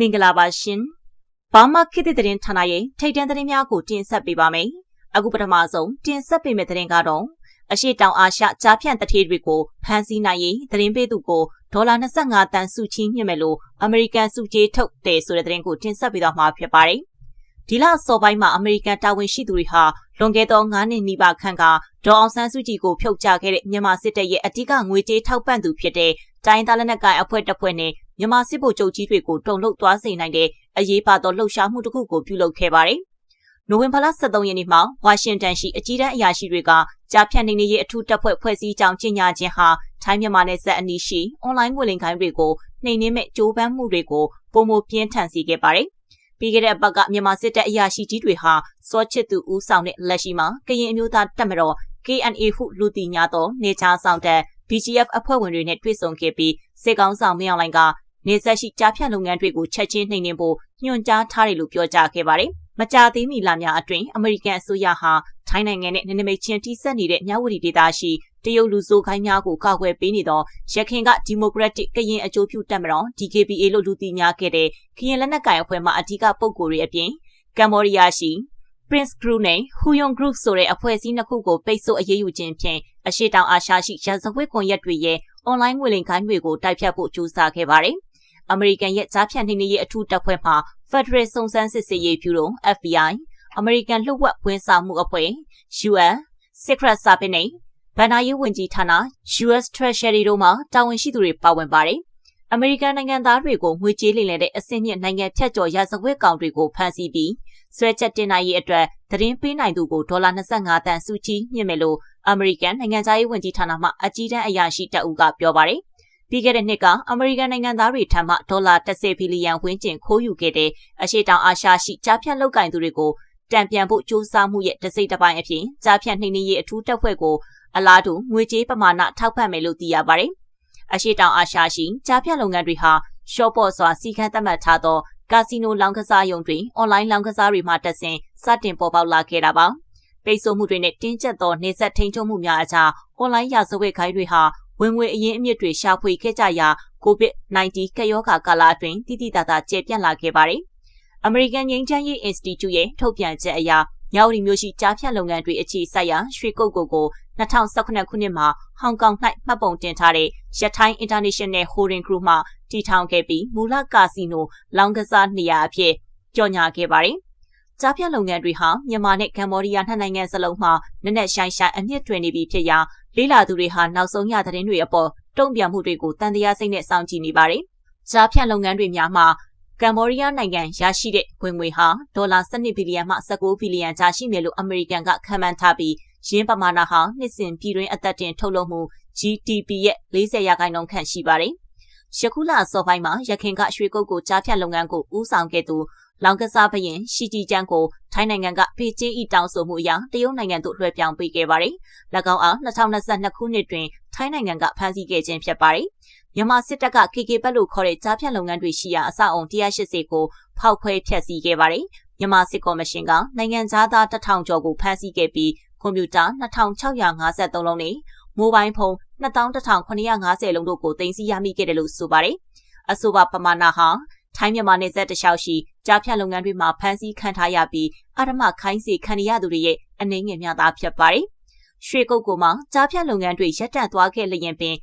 မင်္ဂလာပါရှင်။ဘာမှခေတ်သစ်သတင်းဌာနရဲ့ထိတ်တန့်သတင်းများကိုတင်ဆက်ပေးပါမယ်။အခုပထမဆုံးတင်ဆက်ပေးမယ့်သတင်းကတော့အရှိတောင်အာရှကြားဖြန့်တထေးတွေကိုဖမ်းဆီးနိုင်ရေးသတင်းပေးသူကိုဒေါ်လာ25တန်စုချီးမြှင့်မယ်လို့အမေရိကန်စုကြေးထုတ်တယ်ဆိုတဲ့သတင်းကိုတင်ဆက်ပေးတော့မှာဖြစ်ပါတယ်။ဒီလစောပိုင်းမှာအမေရိကန်တာဝန်ရှိသူတွေဟာလွန်ခဲ့သော9နှစ်နီးပါးခန့်ကဒေါ်အောင်ဆန်းစုကြည်ကိုဖျောက်ချခဲ့တဲ့မြန်မာစစ်တပ်ရဲ့အဓိကငွေကြေးထောက်ပံ့သူဖြစ်တဲ့ တိုင်းသားလက်နက်ကိုင်အဖွဲ့တစ်ဖွဲ့နဲ့မြန်မာစစ်ဗိုလ်ချုပ်ကြီးတွေကိုတုံ့လှုပ်သွားစေနိုင်တဲ့အရေးပါသောလှုပ်ရှားမှုတစ်ခုကိုပြုလုပ်ခဲ့ပါတယ်။နိုဝင်ဘာလ23ရက်နေ့မှာဝါရှင်တန်ရှိအကြီးတန်းအရာရှိတွေကကြားဖြတ်နေနေရေးအထူးတပ်ဖွဲ့ဖွဲ့စည်းကြောင်းကြေညာခြင်းဟာထိုင်းမြန်မာနယ်စပ်အနီးရှိအွန်လိုင်းငွေလိမ်ခိုင်းတွေကိုနှိမ်နင်းမဲ့ကြိုးပမ်းမှုတွေကိုပုံမပြင်းထန်စေခဲ့ပါတယ်။ပြီးခဲ့တဲ့ဘက်ကမြန်မာစစ်တပ်အရာရှိကြီးတွေဟာစောချစ်သူဦးဆောင်တဲ့လက်ရှိမှာကရင်အမျိုးသားတပ်မတော် KNA ဟုလူတီညာသောနေချာဆောင်တဲ့ BGF အဖွဲ့ဝင်တွေနဲ့တွေ့ဆုံခဲ့ပြီးစစ်ကောင်ဆောင်မင်းအောင်လှိုင်ကနေဆက်ရှိကြားဖြတ်လုပ်ငန်းတွေကိုချက်ချင်းနှိမ်နင်းဖို့ညွှန်ကြားထားတယ်လို့ပြောကြားခဲ့ပါတယ်။မကြာသေးမီလများအတွင်းအမေရိကန်အစိုးရဟာထိုင်းနိုင်ငံနဲ့နနမိတ်ချင်းထိစပ်နေတဲ့မြဝတီဒေသရှိတရုတ်လူဆိုးခိုင်းများကိုကာကွယ်ပေးနေသောရခိုင်ကဒီမိုကရက်တစ်ကရင်အကျိုးပြုတပ်မတော် DKBA လို့လူသိများခဲ့တဲ့ကရင်လက်နက်ကိုင်အဖွဲ့မှအထူးပုဂ္ဂိုလ်တွေအပြင်ကမ္ဘောဒီးယားရှိ Prince Group နဲ့ Huyong Group ဆိုတဲ့အဖွဲ့အစည်းနှစ်ခုကိုပိတ်ဆို့အရေးယူခြင်းဖြင့်အရှိတောင်အာရှရှိရာဇဝတ်ကွန်ရက်တွေရဲ့အွန်လိုင်းငွေလိမ်ခိုင်းတွေကိုတိုက်ဖြတ်ဖို့ကြိုးစားခဲ့ပါတယ်။အမေရိကန်ရဲ့ကြားဖြတ်နှိမ်နင်းရေးအထူးတပ်ဖွဲ့မှ Federal စုံစမ်းစစ်ဆေးရေးဗျူရို FBI အမေရိကန်လှုပ်ဝက်ဝန်ဆောင်မှုအဖွဲ့ UN Secret Service နဲ့ဗန်နာရေးဝန်ကြီးဌာန US Treasury တို့မှတာဝန်ရှိသူတွေပါဝင်ပါတယ်။အမေရိကန်နိုင်ငံသားတွေကိုငွေကြေးလိမ်လည်တဲ့အဆင့်မြင့်နိုင်ငံဖြတ်ကျော်ရာဇဝတ်ကောင်တွေကိုဖမ်းဆီးပြီး ဆွဲချက်တင်နိုင်ရေးအတွက်သတင်းပေးနိုင်သူကိုဒေါ်လာ25တန်စုချီးမြင့်မယ်လို့အမေရိကန်နိုင်ငံသားရေးဝန်ကြီးဌာနမှအကြီးတန်းအရာရှိတအူးကပြောပါတယ်။ပြီးခဲ့တဲ့နှစ်ကအမေရိကန်နိုင်ငံသားတွေထံမှဒေါ်လာ10ဘီလီယံဝန်းကျင်ခိုးယူခဲ့တဲ့အရှိတောင်အာရှရှိကြားဖြတ်လောက်ကင်သူတွေကိုတံပြန်ဖို့စ조사မှုရဲ့တစိမ့်တစ်ပိုင်းအဖြစ်ကြားဖြတ်နှိမ့်နှင်းရေးအထူးတပ်ဖွဲ့ကိုအလားတူငွေကြေးပမာဏထောက်ပံ့မယ်လို့သိရပါတယ်။အရှိတောင်အာရှရှိကြားဖြတ်လုပ်ငန်းတွေဟာရှော့ပေါ့စွာစီကံသတ်မှတ်ထားသော ကာစီနိုလောင်းကစားရုံတွေအွန်လိုင်းလောင်းကစားတွေမှတက်ဆင်စတင်ပေါ်ပေါက်လာခဲ့တာပါပိတ်ဆို့မှုတွေနဲ့တင်းကျပ်သောနေဆက်ထိန်ချုံမှုများအကြားအွန်လိုင်းရာဇဝတ်ခိုင်းတွေဟာဝင်ငွေအရင်းအမြစ်တွေရှာဖွေခဲ့ကြရာ COVID-19 ကပ်ရောဂါကာလအတွင်းတိတိတသာကျေပြန့်လာခဲ့ပါတယ်။ American ငြိမ်းချမ်းရေး Institute ရဲ့ထုတ်ပြန်ချက်အရမြောက်ရီမျိုးရှိကြားဖြတ်လုပ်ငန်းတွေအခြေစိုက်ရာရွှေကုတ်ကိုကို 2018ခုနှစ်မှာဟောင်ကောင်၌မှတ်ပုံတင်ထားတဲ့ရထိုင်း International Holding Group မှတည်ထောင်ခဲ့ပြီးမူလကာစီနိုလောင်းကစားနေရာအဖြစ်ကြော်ညာခဲ့ပါတယ်။ကြားဖြတ်လုပ်ငန်းတွေဟာမြန်မာနဲ့ကမ္ဘောဒီးယားနှစ်နိုင်ငံစလုံးမှာနက်နက်ရှိုင်းရှိုင်းအမြင့်တွင်နေပြီဖြစ်ရာလေးလာသူတွေဟာနောက်ဆုံးရသတင်းတွေအပေါ်တုံ့ပြန်မှုတွေကိုတန်တရားစိတ်နဲ့စောင့်ကြည့်နေပါတယ်။ကြားဖြတ်လုပ်ငန်းတွေများမှာကမ္ဘောဒီးယားနိုင်ငံရရှိတဲ့ဝင်ငွေဟာဒေါ်လာ12ဘီလီယံမှ19ဘီလီယံကြားရှိမယ်လို့အမေရိကန်ကခန့်မှန်းထားပြီး ရင်းပမာဏဟာနှစ်စဉ်ပြည်တွင်းအသက်တင်ထုတ်လုပ်မှု GDP ရဲ့40ရာခိုင်နှုန်းခန့်ရှိပါတယ်။ယခုလအစောပိုင်းမှာရခိုင်ကရွှေကုတ်ကိုကြားဖြတ်လုပ်ငန်းကိုဦးဆောင်ခဲ့သူလောင်ကစားဘရင်ရှီဂျီကျန်းကိုထိုင်းနိုင်ငံကပေကျင်းဤတောင်းဆိုမှုအရတရုတ်နိုင်ငံသို့လွှဲပြောင်းပေးခဲ့ပါတယ်။၎င်းအား2022ခုနှစ်တွင်ထိုင်းနိုင်ငံကဖမ်းဆီးခဲ့ခြင်းဖြစ်ပါတယ်။မြန်မာစစ်တပ်က KK ဘက်လို့ခေါ်တဲ့ကြားဖြတ်လုပ်ငန်းတွေရှိရာအဆောက်အုံ180ကိုဖောက်ခွဲဖျက်ဆီးခဲ့ပါတယ်။မြန်မာစစ်ကော်မရှင်ကနိုင်ငံသားတထောင်ကျော်ကိုဖမ်းဆီးခဲ့ပြီး ကွန်ပျူတာ2653လုံးနဲ့မိုဘိုင်းဖုန်း2150လုံးတို့ကိုတင်စီရမိခဲ့တယ်လို့ဆိုပါတယ်။အဆိုပါပမာဏဟာထိုင်းမြန်မာနယ်စပ်တလျှောက်ရှိကြားဖြတ်လုပ်ငန်းတွေမှာဖမ်းဆီးခံထားရပြီးအဓမ္မခိုင်းစေခံရသူတွေရဲ့အနေငယ်များသာဖြစ်ပါတယ်။ရွှေကုတ်ကိုမှကြားဖြတ်လုပ်ငန်းတွေရပ်တန့်သွားခဲ့လျင်ပင်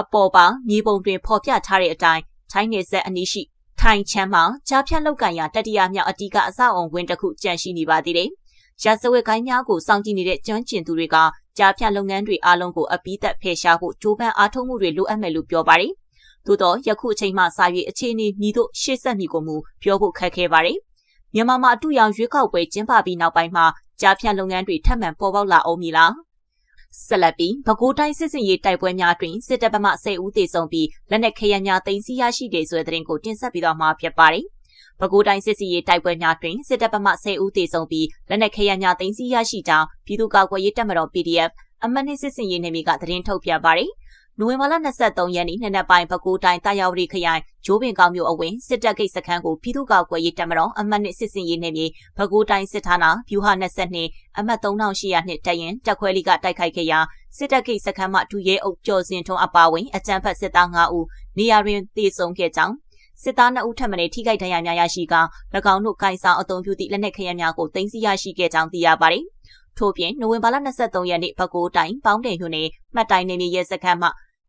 အပေါ်ပါမြေပုံတွင်ဖော်ပြထားတဲ့အတိုင်းထိုင်းနယ်စပ်အနီးရှိထိုင်ချမ်းမှာကြားဖြတ်လောက်ကန်ရာတတိယမြောက်အတီးကအဆောက်အုံဝင်းတစ်ခုကြန့်ရှိနေပါသေးတယ်။ ရာဇဝတ်ကိုင်းများကိုစောင့်ကြည့်နေတဲ့ကျွမ်းကျင်သူတွေကကြားဖြတ်လုပ်ငန်းတွေအားလုံးကိုအပိသက်ဖယ်ရှားဖို့ကြိုးပမ်းအားထုတ်မှုတွေလိုအပ်မယ်လို့ပြောပါတယ်။သို့တော့ယခုအချိန်မှစာရွေအခြေအနေမြည်တို့ရှေ့ဆက်မိကိုမူပြောဖို့ခက်ခဲပါတယ်။မြန်မာမှာအတူရောင်ရွေးကောက်ပွဲကျင်းပပြီးနောက်ပိုင်းမှာကြားဖြတ်လုပ်ငန်းတွေထပ်မံပေါ်ပေါက်လာအောင်မည်လား။ဆက်လက်ပြီးပဲခူးတိုင်းစစ်စင်ရေးတိုက်ပွဲများတွင်စစ်တပ်ဗမာ10ဦးသေဆုံးပြီးလက်နက်ခဲယမ်းများတင်စီရရှိတယ်ဆိုတဲ့သတင်းကိုတင်ဆက်ပြီးတော့မှာဖြစ်ပါတယ်။ ပဲခူးတိုင်းစစ်စီရေးတိုက်ပွဲများတွင်စစ်တပ်ပမှ10ဦးသေဆုံးပြီးလက်နက်ခဲယမ်းများတင်စီရရှိကြောင်းပြည်သူ့ကာကွယ်ရေးတပ်မတော် PDF အမတ်နှင့်စစ်စင်ရေးနယ်မြေကသတင်းထုတ်ပြန်ပါတယ်။နိုဝင်ဘာလ23ရက်နေ့နေ့နက်ပိုင်းပဲခူးတိုင်းတာယာဝတီခရိုင်ဂျိုးပင်ကောင်းမြို့အဝင်စစ်တပ်ဂိတ်စခန်းကိုပြည်သူ့ကာကွယ်ရေးတပ်မတော်အမတ်နှင့်စစ်စင်ရေးနယ်မြေပဲခူးတိုင်းစစ်ဌာနဗျူဟာ22အမတ်3800နှစ်တရင်တက်ခွဲလီကတိုက်ခိုက်ခဲ့ရာစစ်တပ်ဂိတ်စခန်းမှဒူရဲအုပ်ကျော်စင်ထွန်းအပါဝင်အကြမ်းဖက်စစ်သား9ဦးနေရာတွင်သေဆုံးခဲ့ကြောင်း စစ်သား2ဦးထပ်မံထိခိုက်ဒဏ်ရာများရရှိက၎င်းတို့ကိုင်ဆောင်အုံပြုသည့်လက်နက်ခဲယမ်းများကိုတင်စီရရှိခဲ့ကြောင်းသိရပါတယ်။ထို့ပြင်နိုဝင်ဘာလ23ရက်နေ့ပဲခူးတိုင်းပေါင်းတယ်မြို့နယ်မှတ်တိုင်းနေမြေရဲစခန်းမှ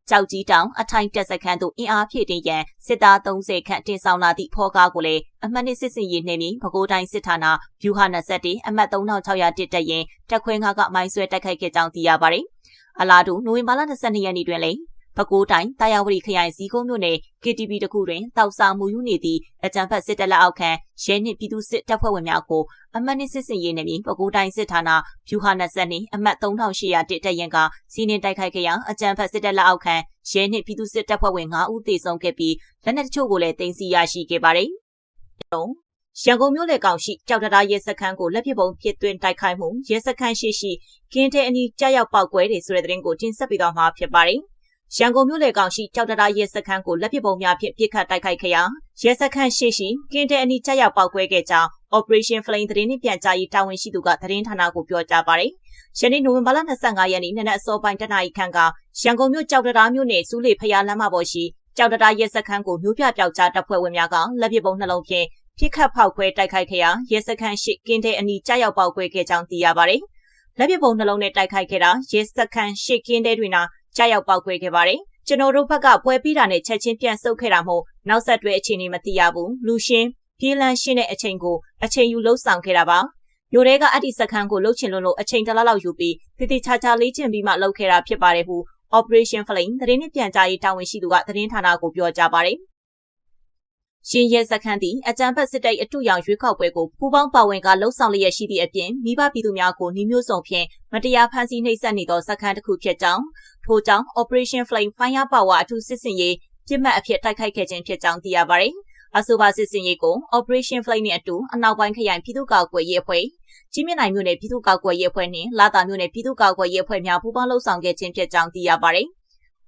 ကြောက်ကြီးတောင်အထိုင်တက်စခန်းသို့အင်အားဖြည့်တင်ရန်စစ်သား30ခန့်တင်ဆောင်လာသည့်ဖောကားကိုလည်းအမှတ်နှစ်စစ်စင်ရေးနှင့်ပဲခူးတိုင်းစစ်ဌာနဗျူဟာ21အမှတ်3600တက်ရင်တက်ခွင်းကားကမိုင်းဆွဲတိုက်ခိုက်ခဲ့ကြောင်းသိရပါတယ်။အလားတူနိုဝင်ဘာလ22ရက်နေ့တွင်လည်း ပဲခူးတိုင်းတာယာဝတီခရိုင်ဇီကုန်းမြို့နယ် KTV တခုတွင်တောက်စာမှုယူနေသည့်အကြံဖတ်စစ်တပ်လက်အောက်ခံရဲနှင့်ပြည်သူစစ်တပ်ဖွဲ့ဝင်များကိုအမှတ်နှစ်စစ်စင်ရေးနှင့်ပဲခူးတိုင်းစစ်ဌာနဗျူဟာ20နှင့်အမှတ်3800တက်တက်ရင်ကစီးနှင်တိုက်ခိုက်ခဲ့ရာအကြံဖတ်စစ်တပ်လက်အောက်ခံရဲနှင့်ပြည်သူစစ်တပ်ဖွဲ့ဝင်9ဦးသေဆုံးခဲ့ပြီးလက်နက်တချို့ကိုလည်းတင်စီရရှိခဲ့ပါတယ်။ရန်ကုန်မြို့လေကောင်ရှိကြောက်တရားရဲစခန်းကိုလက်ပစ်ပုံဖြစ်သွင်းတိုက်ခိုက်မှုရဲစခန်းရှိရှိကင်းတဲ့အနီးကြောက်ရောက်ပောက်ကွဲတယ်ဆိုတဲ့သတင်းကိုတင်ဆက်ပေးတော့မှာဖြစ်ပါတယ်။ ရန်ကုန်မြို့လေကောင်ရှိကြောက်တရားရဲစခန်းကိုလက်ပစ်ပုံများဖြင့်ပြစ်ခတ်တိုက်ခိုက်ခဲ့ရာရဲစခန်းရှိရှိကင်းတဲ့အနီးချက်ရောက်ပောက်ကွဲခဲ့ကြောင်း Operation Flame သတင်းနှင့်ပြန်ကြားရေးတာဝန်ရှိသူကသတင်းဌာနကိုပြောကြားပါတယ်။ယနေ့နိုဝင်ဘာလ25ရက်နေ့နနက်အစောပိုင်းတနာရီခန့်ကရန်ကုန်မြို့ကြောက်တရားမြို့နယ်စူးလေဖျားလမ်းမပေါ်ရှိကြောက်တရားရဲစခန်းကိုမြို့ပြပျောက်ကြားတပ်ဖွဲ့ဝင်များကလက်ပစ်ပုံနှလုံးဖြင့်ပြစ်ခတ်ဖောက်ခွဲတိုက်ခိုက်ခဲ့ရာရဲစခန်းရှိကင်းတဲ့အနီးချက်ရောက်ပောက်ကွဲခဲ့ကြောင်းသိရပါတယ်။လက်ပစ်ပုံနှလုံးနဲ့တိုက်ခိုက်ခဲ့တာရဲစခန်းရှိကင်းတဲ့တွင်နာ ကြားရောက်ပောက်ကွဲခဲ့ပါတယ်ကျွန်တော်တို့ဘက်ကပွဲပြီးတာနဲ့ချက်ချင်းပြန်ဆုတ်ခဲ့တာမို့နောက်ဆက်တွဲအခြေအနေမသိရဘူးလူရှင်းပြေးလန်းရှင်းတဲ့အချိန်ကိုအချိန်ယူလှုပ်ဆောင်ခဲ့တာပါမျိုးတွေကအဲ့ဒီစခန်းကိုလှုပ်ချင်လို့လို့အချိန်တလားလောက်ယူပြီးတိတိချာချာလေးကျင့်ပြီးမှလှုပ်ခဲ့တာဖြစ်ပါတယ်ဟု Operation Flame သတင်းနဲ့ပြန်ကြားရေးတာဝန်ရှိသူကသတင်းဌာနကိုပြောကြားပါတယ် ရှင်ရဲစခန်းသည်အကြံဖက်စစ်တပ်အထူရောင်ရွေးကောက်ပွဲကိုပူးပေါင်းပါဝင်ကလှုပ်ဆောင်လျက်ရှိသည့်အပြင်မိဘပြည်သူများကိုနှီးမျိုးစုံဖြင့်မတရားဖမ်းဆီးနှိပ်စက်နေသောစခန်းတစ်ခုဖြစ်ကြောင်းထို့ကြောင့် Operation Flame Fire Power အထူးစစ်စင်ရေးပြစ်မှတ်အဖြစ်တိုက်ခိုက်ခဲ့ခြင်းဖြစ်ကြောင်းသိရပါတယ်။အဆိုပါစစ်စင်ရေးကို Operation Flame နဲ့အတူအနောက်ပိုင်းခရိုင်ပြည်သူ့ကာကွယ်ရေးအဖွဲ့ကြီးမြင့်နိုင်မြို့နယ်ပြည်သူ့ကာကွယ်ရေးအဖွဲ့နှင့်လာတာမြို့နယ်ပြည်သူ့ကာကွယ်ရေးအဖွဲ့များပူးပေါင်းလှုပ်ဆောင်ခဲ့ခြင်းဖြစ်ကြောင်းသိရပါတယ်။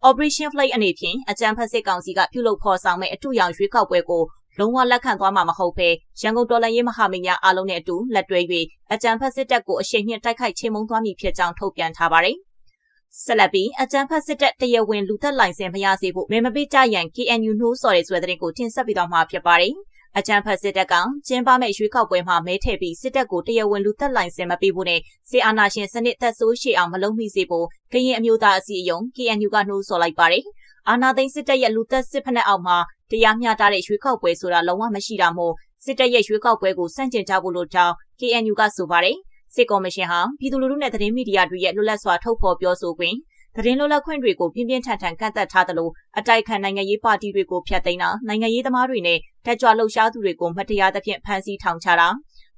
Operation Flight အနေဖြင့်အကြံဖက်စစ်ကောင်စီကပြုလုပ်ဖော်ဆောင်မဲ့အထူးရောင်ရွေးကောက်ပွဲကိုလုံးဝလက်ခံသွားမှာမဟုတ်ဘဲရန်ကုန်တော်လှန်ရေးမဟာမိတ်များအားလုံးနဲ့အတူလက်တွဲ၍အကြံဖက်စစ်တပ်ကိုအရှိန်မြင့်တိုက်ခိုက်ချေမှုန်းသွားမည်ဖြစ်ကြောင်းထုတ်ပြန်ထားပါတယ်။ဆက်လက်ပြီးအကြံဖတ်စစ်တပ်တရဝင်းလူသက်လိုင်စင်မရစေဖို့မဲမပေးကြရန် KNU နှိုးဆော်တဲ့ဆိုတဲ့တဲ့ကိုတင်ဆက်ပြီးတော့မှာဖြစ်ပါတယ်။ အကြံဖတ်စစ်တပ်ကကျင်းပမဲ့ရွေးကောက်ပွဲမှာမဲထည့်ပြီးစစ်တပ်ကိုတရဝင်းလူသက်လိုင်စင်မပေးဖို့နဲ့စေအာနာရှင်စနစ်သက်ဆိုးရှိအောင်မလုံးမိစေဖို့ကရင်အမျိုးသားအစည်းအရုံး KNU ကနှိုးဆော်လိုက်ပါတယ်။အာနာသိန်းစစ်တပ်ရဲ့လူသက်စစ်ဖက်နှက်အောက်မှာတရားမျှတတဲ့ရွေးကောက်ပွဲဆိုတာလုံးဝမရှိတာမို့စစ်တပ်ရဲ့ရွေးကောက်ပွဲကိုစန့်ကျင်ကြဖို့လို့ကြောင်း KNU ကဆိုပါတယ်။စစ်ကော်မရှင်ဟာပြည်သူလူထုနဲ့သတင်းမီဒီယာတွေရဲ့လွတ်လပ်စွာထုတ်ဖော်ပြောဆိုခွင့် သတင်းလွတ်လပ်ခွင့်တွေကိုပြင်းပြင်းထန်ထန်ကန့်သက်ထားသလိုအတိုက်ခံနိုင်ငံရေးပါတီတွေကိုဖျက်သိမ်းတာနိုင်ငံရေးသမားတွေနဲ့တက်ကြွလှုပ်ရှားသူတွေကိုမတရားသဖြင့်ဖမ်းဆီးထောင်ချတာ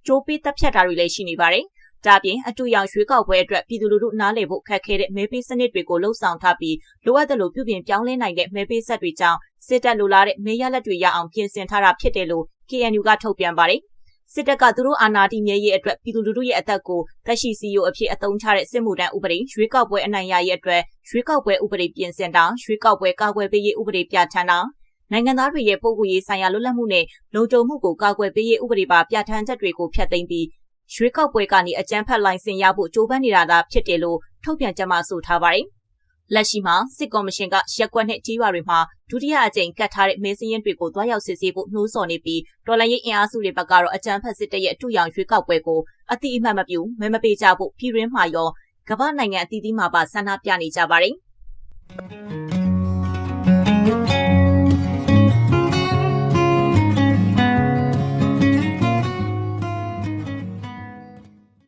ကြိုးပေးတပ်ဖြတ်တာတွေလည်းရှိနေပါတယ်။ဒါပြင်အတူရောင်ရွှေကောက်ပွဲအတွက်ပြည်သူလူထုနားလည်ဖို့ခက်ခဲတဲ့မဲပေးစနစ်တွေကိုလှုံ့ဆော်ထားပြီးလိုအပ်သလိုပြုပြင်ပြောင်းလဲနိုင်တဲ့မဲပေးဆက်တွေကြောင့်စစ်တပ်လိုလားတဲ့မဲရလက်တွေရအောင်ပြင်ဆင်ထားတာဖြစ်တယ်လို့ KNU ကထုတ်ပြန်ပါတယ်။ စစ်တပ်ကသူတို့အာဏာတည်မြဲရေးအတွက်ပြည်သူလူထုရဲ့အသက်ကိုတက်ရှိစီယိုအဖြစ်အသုံးချတဲ့စစ်မှုထမ်းဥပဒေရွေးကောက်ပွဲအနိုင်ရရေးအတွက်ရွေးကောက်ပွဲဥပဒေပြင်ဆင်တာရွေးကောက်ပွဲကာကွယ်ပေးရေးဥပဒေပြဋ္ဌာန်းတာနိုင်ငံသားတွေရဲ့ပုံကူရေးဆိုင်ရာလွတ်လပ်မှုနဲ့လုံခြုံမှုကိုကာကွယ်ပေးရေးဥပဒေပါပြဋ္ဌာန်းချက်တွေကိုဖျက်သိမ်းပြီးရွေးကောက်ပွဲကနေအကြမ်းဖက်လိုင်စင်ရဖို့ကြိုးပမ်းနေတာသာဖြစ်တယ်လို့ထုတ်ပြန်ကြမှာဆိုထားပါတယ် လက်ရှိမှာစစ်ကော်မရှင်ကရက်ကွက်နဲ့ကြီးရွာတွေမှာဒုတိယအကြိမ်ကတ်ထားတဲ့မဲစင်းရင်တွေကိုတွားရောက်စစ်ဆေးဖို့နှိုးဆော်နေပြီးတော်လိုင်းရေးအင်အားစုတွေဘက်ကတော့အကြမ်းဖက်စစ်တပ်ရဲ့အထူးရောင်ရွေးကောက်ပွဲကိုအတိအမှတ်မပြုမဲမပေးကြဖို့ပြည်ရင်းမှာရောကမ္ဘာနိုင်ငံအသီးသီးမှာပါဆန္ဒပြနေကြပါတယ်။